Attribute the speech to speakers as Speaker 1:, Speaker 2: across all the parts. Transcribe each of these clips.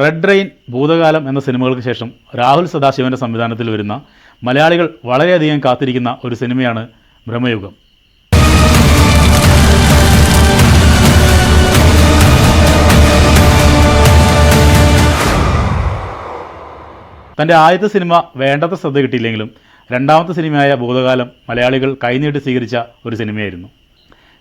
Speaker 1: Red rain ഭൂതകാലം എന്ന സിനിമകൾക്ക് ശേഷം രാഹുൽ സദാശിവന്റെ സംവിധാനത്തിൽ വരുന്ന മലയാളികൾ വളരെയധികം കാത്തിരിക്കുന്ന ഒരു സിനിമയാണ് ബ്രഹ്മയുഗം. തന്റെ ആദ്യത്തെ സിനിമ വേണ്ടത്ര ശ്രദ്ധ കിട്ടിയില്ലെങ്കിലും രണ്ടാമത്തെ സിനിമയായ ഭൂതകാലം മലയാളികൾ കൈനീട്ടി സ്വീകരിച്ച ഒരു സിനിമയായിരുന്നു.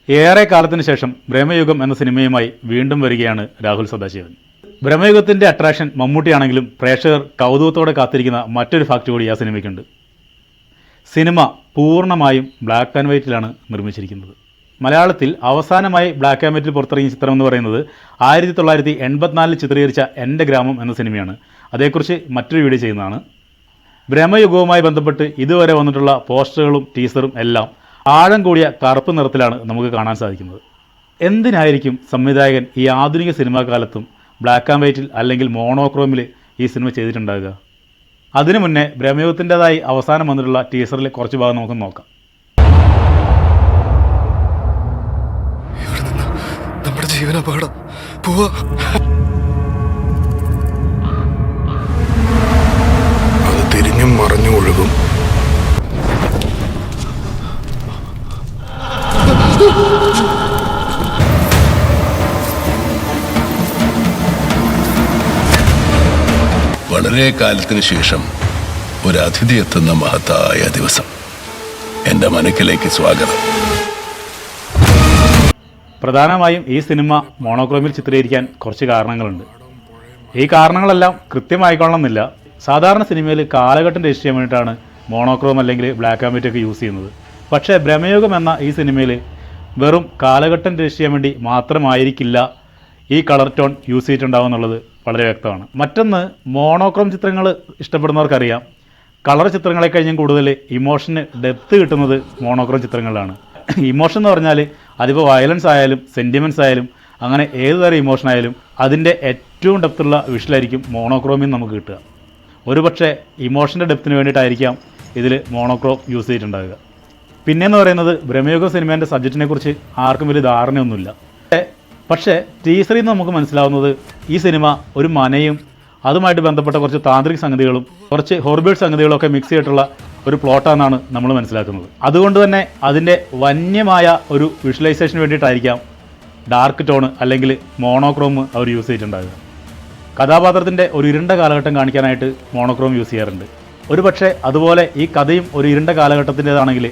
Speaker 1: ഏറെ കാലത്തിന് ശേഷം ബ്രഹ്മയുഗം എന്ന സിനിമയുമായി വീണ്ടും വരികയാണ് രാഹുൽ സദാശിവൻ. ബ്രഹ്മയുഗത്തിന്റെ അട്രാക്ഷൻ മമ്മൂട്ടിയാണെങ്കിലും പ്രേക്ഷകർ കൗതുകത്തോടെ കാത്തിരിക്കുന്ന മറ്റൊരു ഫാക്ട് കൂടി ആ സിനിമയ്ക്കുണ്ട്. സിനിമ പൂർണമായും ബ്ലാക്ക് ആൻഡ് വൈറ്റിലാണ് നിർമ്മിച്ചിരിക്കുന്നത്. മലയാളത്തിൽ അവസാനമായി ബ്ലാക്ക് ആൻഡ് വൈറ്റിൽ പുറത്തിറങ്ങിയ ചിത്രം എന്ന് പറയുന്നത് ആയിരത്തി തൊള്ളായിരത്തി എൺപത്തിനാലിൽ ചിത്രീകരിച്ച എന്റെ ഗ്രാമം എന്ന സിനിമയാണ്. അതേക്കുറിച്ച് മറ്റൊരു വീഡിയോ ചെയ്യുന്നതാണ്. ബ്രഹ്മയുഗവുമായി ബന്ധപ്പെട്ട് ഇതുവരെ വന്നിട്ടുള്ള പോസ്റ്ററുകളും ടീസറും എല്ലാം ആഴം കൂടിയ കറുപ്പ് നിറത്തിലാണ് നമുക്ക് കാണാൻ സാധിക്കുന്നത്. എന്തിനായിരിക്കും സംവിധായകൻ ഈ ആധുനിക സിനിമാ കാലത്തും ബ്ലാക്ക് ആൻഡ് വൈറ്റിൽ അല്ലെങ്കിൽ മോണോക്രോമിൽ ഈ സിനിമ ചെയ്തിട്ടുണ്ടാകുക അതിനു മുന്നേ ബ്രഹ്മയുഗത്തിന്റെതായി അവസാനം വന്നിട്ടുള്ള ടീസറിൽ കുറച്ച് ഭാഗം നമുക്ക് നോക്കാം.
Speaker 2: അപകടം. പോവാ.
Speaker 3: വളരെ കാലത്തിന് ശേഷം ഒരു അതിഥി എത്തുന്ന മഹത്തായ ദിവസം. എന്റെ മനക്കിലേക്ക് സ്വാഗതം.
Speaker 1: പ്രധാനമായും ഈ സിനിമ മോണോക്രോമിൽ ചിത്രീകരിക്കാൻ കുറച്ച് കാരണങ്ങളുണ്ട്. ഈ കാരണങ്ങളെല്ലാം കൃത്യമായിക്കൊള്ളണമെന്നില്ല. സാധാരണ സിനിമയിൽ കാലഘട്ടം രജിസ്റ്റർ ചെയ്യാൻ വേണ്ടിയിട്ടാണ് മോണോക്രോം അല്ലെങ്കിൽ ബ്ലാക്ക് ആൻഡ് വൈറ്റ് ഒക്കെ യൂസ് ചെയ്യുന്നത്. പക്ഷേ ഭ്രമയുഗം എന്ന ഈ സിനിമയിൽ വെറും കാലഘട്ടം രജിസ്റ്റർ ചെയ്യാൻ വേണ്ടി മാത്രമായിരിക്കില്ല ഈ കളർ ടോൺ യൂസ് ചെയ്തിട്ടുണ്ടാവും എന്നുള്ളത് വളരെ വ്യക്തമാണ്. മറ്റൊന്ന് മോണോക്രോം ചിത്രങ്ങൾ ഇഷ്ടപ്പെടുന്നവർക്കറിയാം. കളർ ചിത്രങ്ങളെ കഴിഞ്ഞും കൂടുതൽ ഇമോഷന് ഡെപ്ത് കിട്ടുന്നത് മോണോക്രോം ചിത്രങ്ങളിലാണ്. ഇമോഷൻ എന്ന് പറഞ്ഞാൽ അതിപ്പോൾ വയലൻസ് ആയാലും സെന്റിമെന്റ്സ് ആയാലും അങ്ങനെ ഏത് തരം ഇമോഷൻ ആയാലും അതിന്റെ ഏറ്റവും ഡെപ്ത്തുള്ള വിഷലായിരിക്കും മോണോക്രോമിൽ നമുക്ക് കിട്ടുക. ഒരുപക്ഷെ ഇമോഷന്റെ ഡെപ്തിന് വേണ്ടിയിട്ടായിരിക്കാം ഇതിൽ മോണോക്രോം യൂസ് ചെയ്തിട്ടുണ്ടാവുക. പിന്നെയെന്ന് പറയുന്നത് ബ്രഹ്മയുഗ സിനിമേന്റെ സബ്ജക്റ്റിനെക്കുറിച്ച് ആർക്കും വലിയ ധാരണയൊന്നുമില്ല. പക്ഷേ- ടീസറിൽ നിന്ന് നമുക്ക് മനസ്സിലാവുന്നത് ഈ സിനിമ ഒരു മനയും അതുമായിട്ട് ബന്ധപ്പെട്ട കുറച്ച് താന്ത്രിക സംഗതികളും കുറച്ച് ഹോർബിൾ ഒക്കെ മിക്സ് ചെയ്തിട്ടുള്ള ഒരു പ്ലോട്ടാണെന്നാണ് നമ്മൾ മനസ്സിലാക്കുന്നത്. അതുകൊണ്ട് തന്നെ അതിന്റെ വന്യമായ ഒരു വിഷ്വലൈസേഷന് വേണ്ടിയിട്ടായിരിക്കാം ഡാർക്ക് ടോൺ അല്ലെങ്കിൽ മോണോക്രോം അവർ യൂസ് ചെയ്തിട്ടുണ്ടാകുക കഥാപാത്രത്തിന്റെ ഒരു ഇരുണ്ട കാലഘട്ടം കാണിക്കാനായിട്ട് മോണോക്രോം യൂസ് ചെയ്യാറുണ്ട്. ഒരു പക്ഷേ അതുപോലെ ഈ കഥയും ഒരു ഇരുണ്ട കാലഘട്ടത്തിന്റെതാണെങ്കിൽ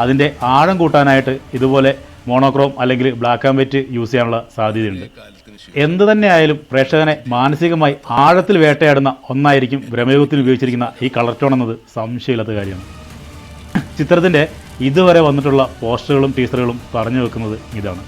Speaker 1: അതിന്റെ ആഴം കൂട്ടാനായിട്ട് ഇതുപോലെ മോണോക്രോം അല്ലെങ്കിൽ ബ്ലാക്ക് ആൻഡ് വൈറ്റ് യൂസ് ചെയ്യാനുള്ള സാധ്യതയുണ്ട്. എന്ത് തന്നെ ആയാലും പ്രേക്ഷകനെ മാനസികമായി ആഴത്തിൽ വേട്ടയാടുന്ന ഒന്നായിരിക്കും ഭ്രമയുഗത്തിൽ ഉപയോഗിച്ചിരിക്കുന്ന ഈ കളർ ടോൺ എന്നത് സംശയമില്ലാത്ത കാര്യമാണ്. ചിത്രത്തിന്റെ ഇതുവരെ വന്നിട്ടുള്ള പോസ്റ്ററുകളും ടീസറുകളും പറഞ്ഞു വെക്കുന്നത് ഇതാണ്.